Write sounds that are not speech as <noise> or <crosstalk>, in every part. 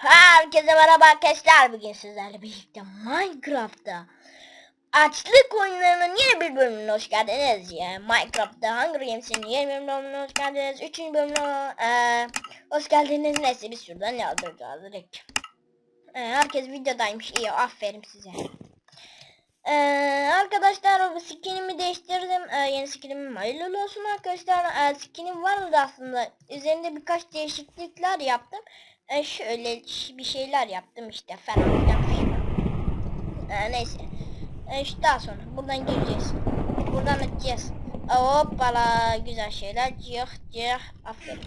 Herkese merhaba arkadaşlar. Bugün sizlerle birlikte Minecraft'ta açlık oyunlarının yeni bir bölümüne hoş geldiniz. Yani Minecraft'ta Hunger Games'in yeni bölümüne hoş geldiniz. Üçüncü bölümüne eee, hoş geldiniz. Neyse biz şuradan yazdıracağız direkt. Eee, herkes videodaymış. İyi aferin size. Eee, arkadaşlar skinimi değiştirdim. Eee, yeni skinim hayırlı olsun arkadaşlar. Eee, skinim vardı aslında. Üzerinde birkaç değişiklikler yaptım. E, şöyle bir şeyler yaptım işte falan filan. E, neyse. E, işte daha sonra buradan gireceğiz. Buradan açacağız. Hoppala güzel şeyler. Cıh cıh. Aferin.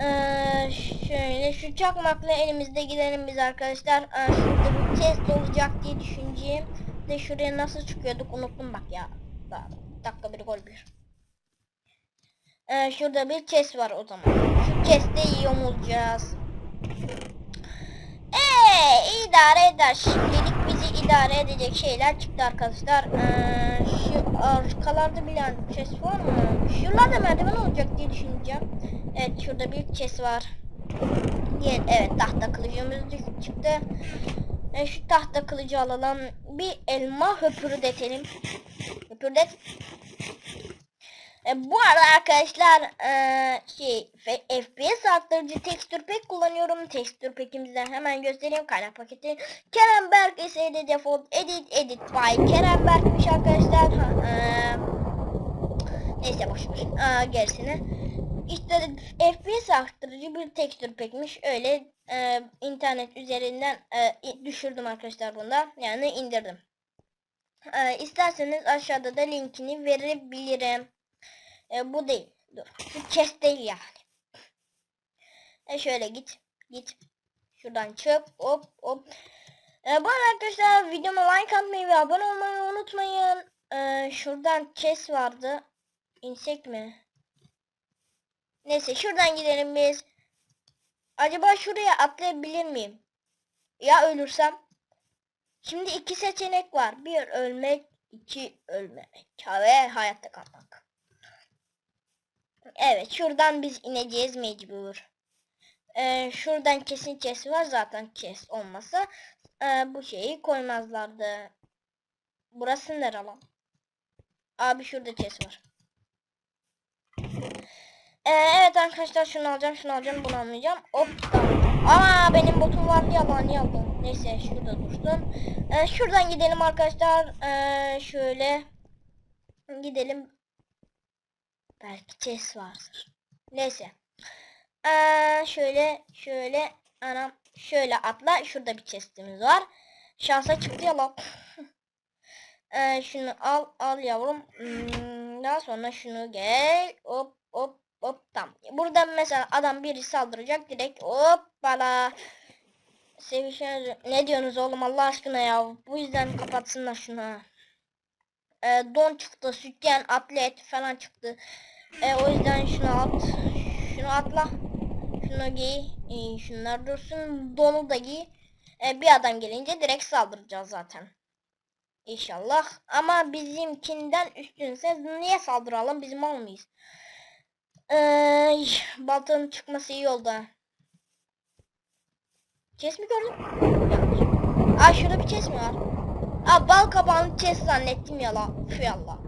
E, şöyle şu çakmakla elimizde gidelim biz arkadaşlar. E, şurada bir test olacak diye düşüneceğim. De şuraya nasıl çıkıyorduk unuttum bak ya. Daha, dakika bir gol bir. Ee, şurada bir chest var o zaman. Şu chest'te yiyor olacağız. Eee idare eder. Şimdilik bizi idare edecek şeyler çıktı arkadaşlar. Ee, şu arkalarda bir chest var mı? Şuralarda merdiven olacak diye düşüneceğim. Evet şurada bir chest var. Diğer, evet tahta kılıcımız çıktı. Ee, şu tahta kılıcı alalım. Bir elma höpürdetelim. Höpürdet. E, bu arada arkadaşlar e, şey FPS arttırıcı tekstür pack kullanıyorum. Tekstür pack'imizden hemen göstereyim kaynak paketi. Kerem Berk eseri default edit edit by Kerem Berk'miş arkadaşlar. Ha, e, neyse boş ver. Aa, gerisini. İşte FPS arttırıcı bir tekstür pack'miş. Öyle e, internet üzerinden e, düşürdüm arkadaşlar bunda. Yani indirdim. E, isterseniz aşağıda da linkini verebilirim. E, bu değil. Dur. Şu chest değil yani. E şöyle git. Git. Şuradan çık. Hop hop. E, bu arkadaşlar videoma like atmayı ve abone olmayı unutmayın. E, şuradan chest vardı. İnsek mi? Neyse şuradan gidelim biz. Acaba şuraya atlayabilir miyim? Ya ölürsem? Şimdi iki seçenek var. Bir ölmek, iki ölmemek. Ve hayatta kalmak. Evet şuradan biz ineceğiz mecbur. Ee, şuradan kesin chest var zaten chest olmasa e, bu şeyi koymazlardı. Burası nere lan? Abi şurada chest var. Ee, evet arkadaşlar şunu alacağım şunu alacağım bunu almayacağım. Hop. Aa benim botum vardı ya lan niye aldım? Neyse şurada dursun. Ee, şuradan gidelim arkadaşlar. Ee, şöyle gidelim. Belki chest vardır. Neyse. Ee, şöyle şöyle anam şöyle atla. Şurada bir chestimiz var. Şansa çıktı ya. <laughs> Ee, şunu al al yavrum. Hmm, daha sonra şunu gel. Hop hop hop tam. Burada mesela adam biri saldıracak direkt hoppala. Sevişen ne diyorsunuz oğlum Allah aşkına ya. Bu yüzden kapatsınlar şunu. Ee, don çıktı, sütyen, atlet falan çıktı. E, o yüzden şunu at. Şunu atla. Şunu giy. E, şunlar dursun. Donu da giy. E, bir adam gelince direkt saldıracağız zaten. İnşallah. Ama bizimkinden üstünse niye saldıralım? Bizim olmayız. Ee, baltanın çıkması iyi oldu. Chest mi gördün? Yanlış. Aa şurada bir chest mi var? Aa bal kabağını chest zannettim ya la. Üf yallah.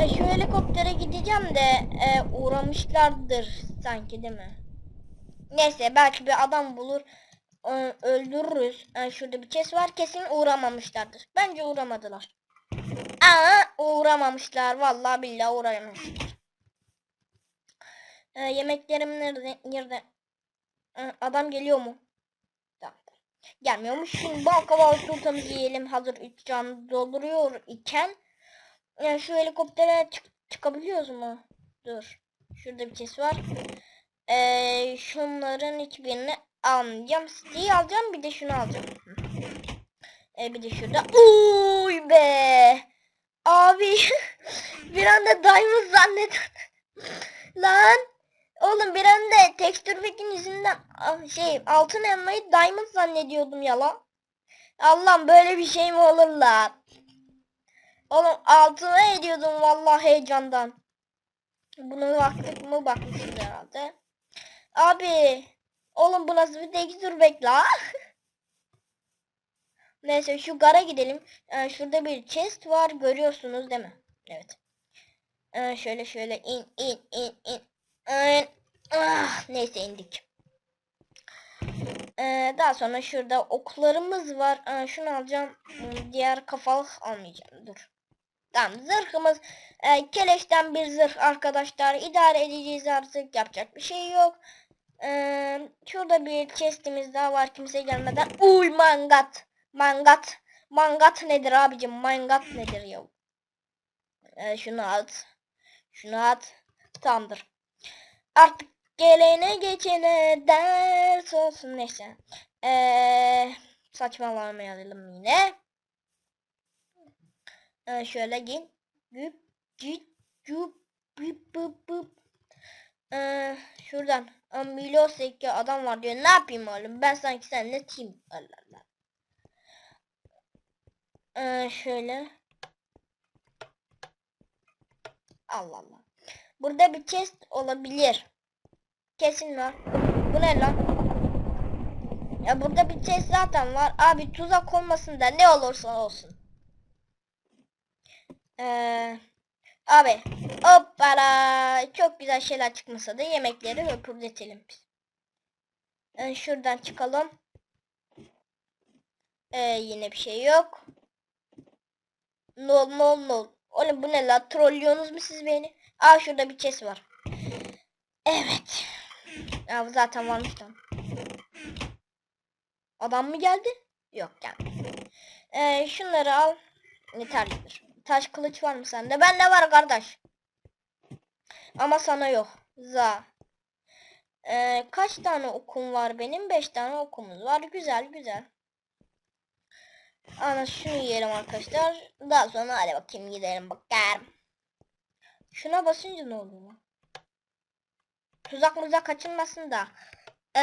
E, şu helikoptere gideceğim de e, uğramışlardır sanki değil mi? Neyse belki bir adam bulur e, öldürürüz. E, şurada bir chest var kesin uğramamışlardır. Bence uğramadılar. Aa uğramamışlar vallahi billahi uğramamışlar. E, yemeklerim nerede? Nerede? E, adam geliyor mu? Gelmiyormuş. Şimdi bal kabağı sultamızı yiyelim. Hazır üç can dolduruyor iken. Yani şu helikoptere çık çıkabiliyoruz mu? Dur. Şurada bir chest var. Ee, şunların hiçbirini almayacağım. City'yi alacağım bir de şunu alacağım. Ee, bir de şurada. Uy be. Abi <laughs> bir anda diamond zannet. <laughs> Lan. Oğlum bir anda tekstür pack'in yüzünden şey altın elmayı diamond zannediyordum ya lan. Allah'ım böyle bir şey mi olur lan? Oğlum altına ediyordum vallahi heyecandan. Bunu baktık mı bakmışız herhalde. Abi. Oğlum bu nasıl bir tekstür bekle ha? <laughs> Neyse şu gara gidelim. Ee, şurada bir chest var görüyorsunuz değil mi? Evet. Ee, şöyle şöyle in in in in. in. Ah, neyse indik. Ee, daha sonra şurada oklarımız var. Ee, şunu alacağım. Hmm, Diğer kafalık almayacağım. Dur. Tamam zırhımız e, keleşten bir zırh arkadaşlar. İdare edeceğiz artık. Yapacak bir şey yok. Ee, şurada bir chestimiz daha var kimse gelmeden. Uy mangat. Mangat. Mangat nedir abicim? Mangat nedir ya? Ee, şunu at. Şunu at. Tamamdır. Artık gelene geçene ders olsun neyse. Ee, saçmalamayalım yine. Ee, şöyle gin. Güp, cit, cup, bip, bip, bip. Ee, şuradan. Amiloseki adam var diyor. Ne yapayım oğlum? Ben sanki seninle team. Allah Allah. Ee, şöyle. Allah Allah. Burada bir chest olabilir. Kesin var. Bu ne lan? Ya burada bir chest zaten var. Abi tuzak olmasın da ne olursa olsun. Ee, abi hoppala çok güzel şeyler çıkmasa da yemekleri höpürdetelim biz. Ee, şuradan çıkalım. Ee, yine bir şey yok. No no no. Oğlum bu ne la? Trollüyorsunuz mu siz beni? Aa şurada bir chest var. Evet. Ya zaten varmış tam. Adam mı geldi? Yok gelmedi. Ee, şunları al. Yeterlidir. Taş kılıç var mı sende? Bende var kardeş. Ama sana yok. Za. Ee, kaç tane okum var benim? 5 tane okumuz var. Güzel güzel. Ana şunu yiyelim arkadaşlar. Daha sonra hadi bakayım gidelim bakalım. Şuna basınca ne oluyor? Tuzak muzak kaçınmasın da. Ee,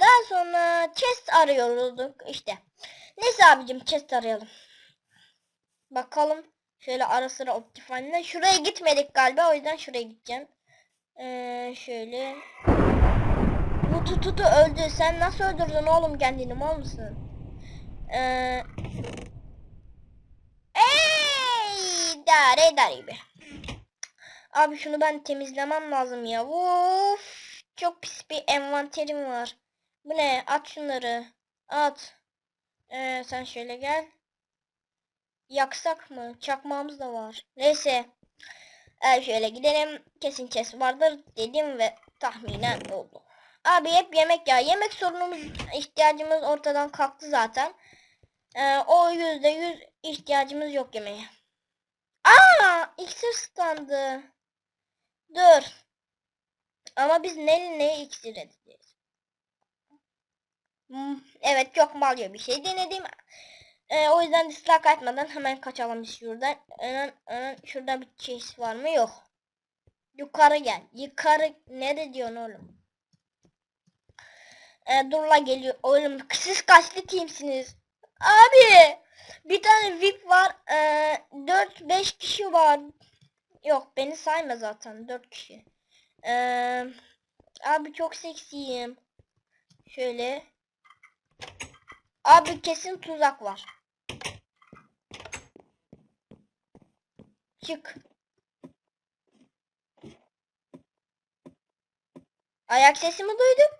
daha sonra chest arıyorduk işte. Neyse abicim chest arayalım. Bakalım. Şöyle ara sıra Optifine'le. Şuraya gitmedik galiba. O yüzden şuraya gideceğim. Ee, şöyle. Bu tututu öldü. Sen nasıl öldürdün oğlum kendini mal mısın? Ee, ey, dare dare be. Abi şunu ben temizlemem lazım ya. Of. Çok pis bir envanterim var. Bu ne? At şunları. At. Ee, sen şöyle gel. Yaksak mı? Çakmağımız da var. Neyse. Ee, şöyle gidelim. Kesin chest vardır dedim ve tahminen oldu. Abi hep yemek ya. Yemek sorunumuz, ihtiyacımız ortadan kalktı zaten. Ee, o yüzde yüz ihtiyacımız yok yemeğe. Aa, iksir standı. Dur. Ama biz ne ne iksir edeceğiz? Hmm, evet çok malya bir şey denedim. Ee, o yüzden dislike atmadan hemen kaçalım biz şuradan. Hemen, hemen şurada bir şey var mı? Yok. Yukarı gel. Yukarı nerede diyorsun oğlum? Ee, dur geliyor. Oğlum siz kaçlı teamsiniz? Abi bir tane VIP var. Ee, 4-5 kişi var. Yok beni sayma zaten 4 kişi. Ee, abi çok seksiyim. Şöyle. Abi kesin tuzak var. Çık. Ayak sesimi duydum.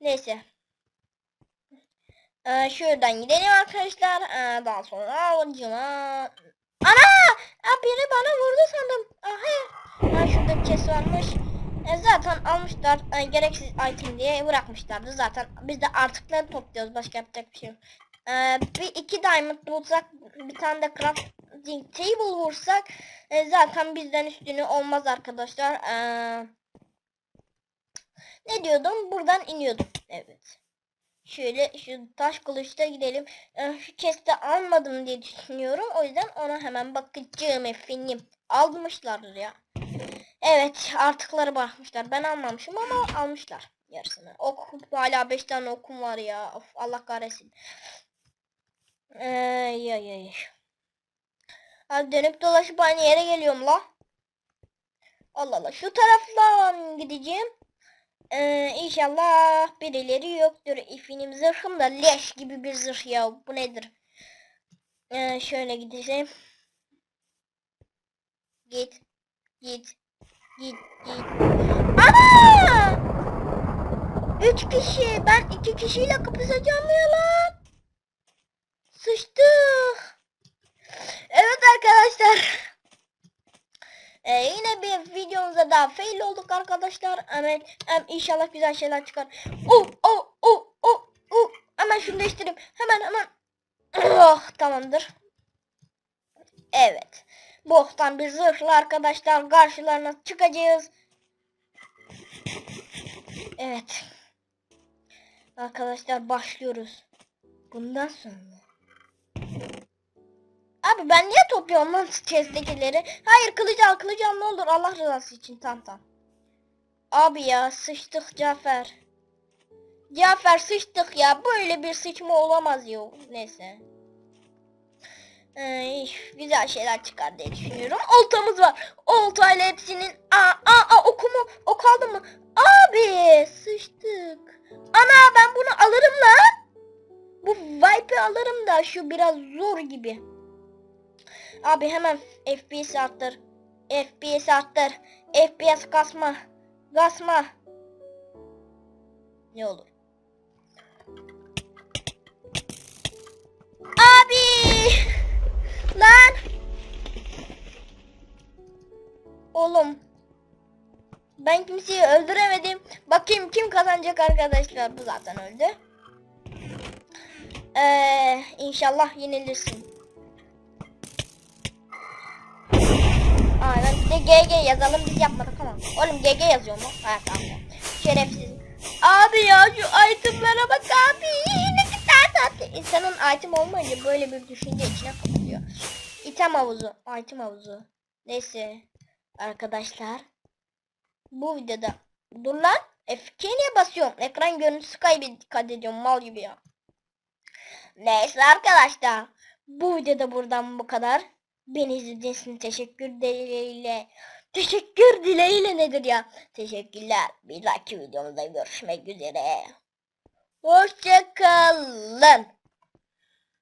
Neyse. Ee, şuradan gidelim arkadaşlar. Ee, daha sonra avcıma. Ana! Aa, biri bana vurdu sandım. Aha. Ha, şurada kes varmış. E, zaten almışlar. E, gereksiz item diye bırakmışlardı zaten. Biz de artıkları topluyoruz. Başka yapacak bir şey yok. E, bir iki diamond bulsak bir tane de table vursak e, zaten bizden üstünü olmaz arkadaşlar. E, ne diyordum? Buradan iniyordum. Evet. Şöyle şu taş kılıçta gidelim. Ee, şu chest'i almadım diye düşünüyorum. O yüzden ona hemen bakacağım efendim. Almışlardır ya. Evet artıkları bırakmışlar. Ben almamışım ama almışlar yarısını. Ok hala 5 tane okum var ya. Of, Allah kahretsin. Ee, ya ya Hadi dönüp dolaşıp aynı yere geliyorum la. Allah Allah. Şu taraftan gideceğim. Ee, inşallah birileri yoktur. Efendim zırhım da leş gibi bir zırh ya. Bu nedir? Ee, şöyle gideceğim. Git. Git. Git. Git. Ana! Üç kişi. Ben iki kişiyle kapışacağım ya lan. Sıçtık. Arkadaşlar. Ee, yine bir videomuza daha fail olduk arkadaşlar. Hemen hem inşallah güzel şeyler çıkar. Oh oh oh oh oh. Hemen şunu değiştireyim. Hemen hemen. Oh tamamdır. Evet. Boktan bir zırhlı arkadaşlar karşılarına çıkacağız. Evet. Arkadaşlar başlıyoruz. Bundan sonra. Abi ben niye topluyorum lan chest'tekileri? Hayır kılıcı al kılıcı al ne olur Allah rızası için tam tam. Abi ya sıçtık Cafer. Cafer sıçtık ya böyle bir sıçma olamaz ya. Neyse. Ee, güzel şeyler çıkar diye düşünüyorum. Oltamız var. Oltayla hepsinin aa aa, aa oku mu? Ok aldı mı? Abi sıçtık. Ana ben bunu alırım lan. Bu vibe'ı alırım da şu biraz zor gibi. Abi hemen FPS arttır. FPS arttır. FPS kasma. Kasma. Ne olur. Abi! Lan! Oğlum. Ben kimseyi öldüremedim. Bakayım kim kazanacak arkadaşlar. Bu zaten öldü. Ee, inşallah yenilirsin. GG yazalım biz yapmadık ama. Oğlum GG yazıyor mu? Ha tamam. Şerefsiz. Abi ya şu itemlara bak abi. Ne kadar tatlı. İnsanın item olmayınca böyle bir düşünce içine kapılıyor. İtem havuzu. Item havuzu. Neyse. Arkadaşlar. Bu videoda. Dur lan. F2 niye basıyorum? Ekran görüntüsü kaybı dikkat ediyorum mal gibi ya. Neyse arkadaşlar. Bu videoda buradan bu kadar. Beni izlediğiniz için teşekkür dileğiyle. Teşekkür dileğiyle nedir ya? Teşekkürler. Bir dahaki videomuzda görüşmek üzere. Hoşçakalın.